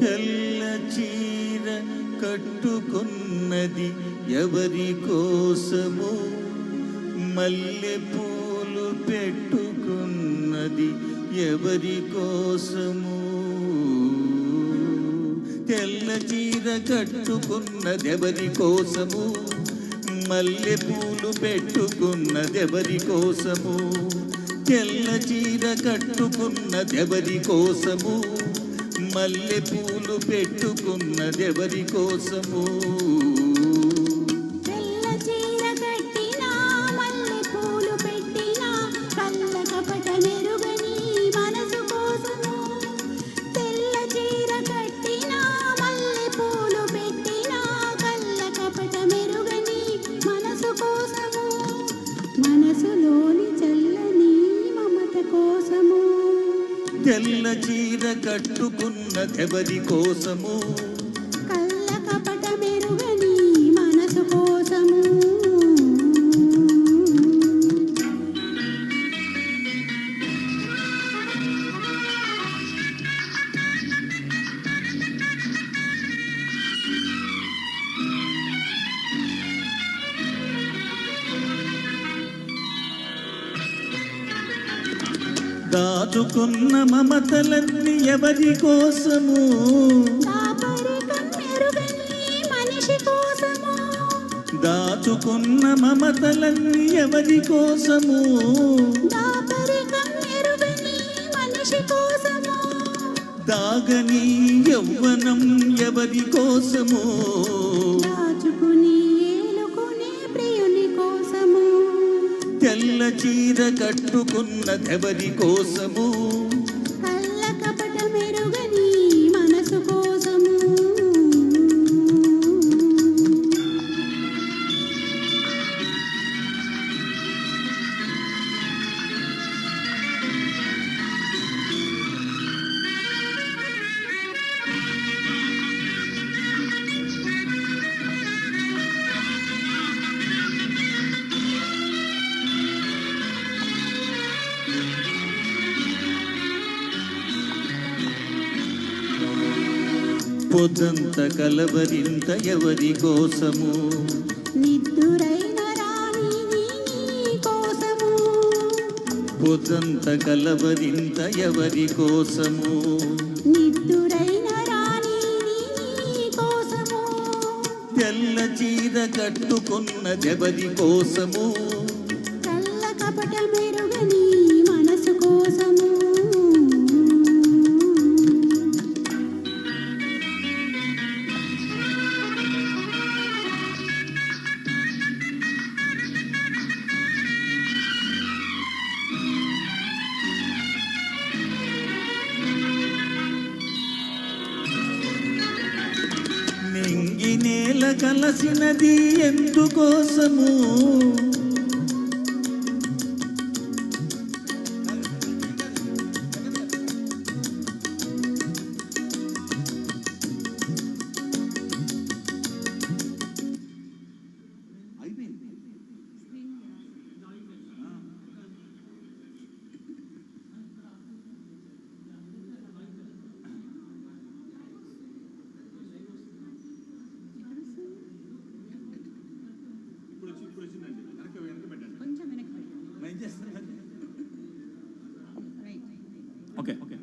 తెల్ల చీర కట్టుకున్నది ఎవరి కోసము? మల్లె పూలు పెట్టుకున్నది ఎవరి కోసము? తెల్ల చీర కట్టుకున్నదెవరి కోసము? మల్లె పూలు పెట్టుకున్నదెవరి కోసము? తెల్ల చీర కట్టుకున్నదెవరి కోసము? మల్లె పూలు పెట్టుకున్నదెవరి కోసము? తెల్ల చీర కట్టుకున్నదెవరి కోసము దాచుకున్న మమతలన్నీ ఎవరి కోసము? దాచుకున్న మమతలన్నీ ఎవరి కోసము? దాగని యౌవనం ఎవరి కోసము? దాచుకుని తెల్ల చీర కట్టుకున్నదెవరి కోసము? పొద్దంత కలవరింత ఎవరి కోసము? నిద్దురైన కోసము. పొద్దంత కలవరింత ఎవరి కోసము? నిద్దురైన కోసము. తెల్ల చీర కట్టుకున్నదెవరి కోసము? కళ్ళ కపట మెరుగని మనసు కోసము. కలసినది ఎందుకోసము? Okay. okay.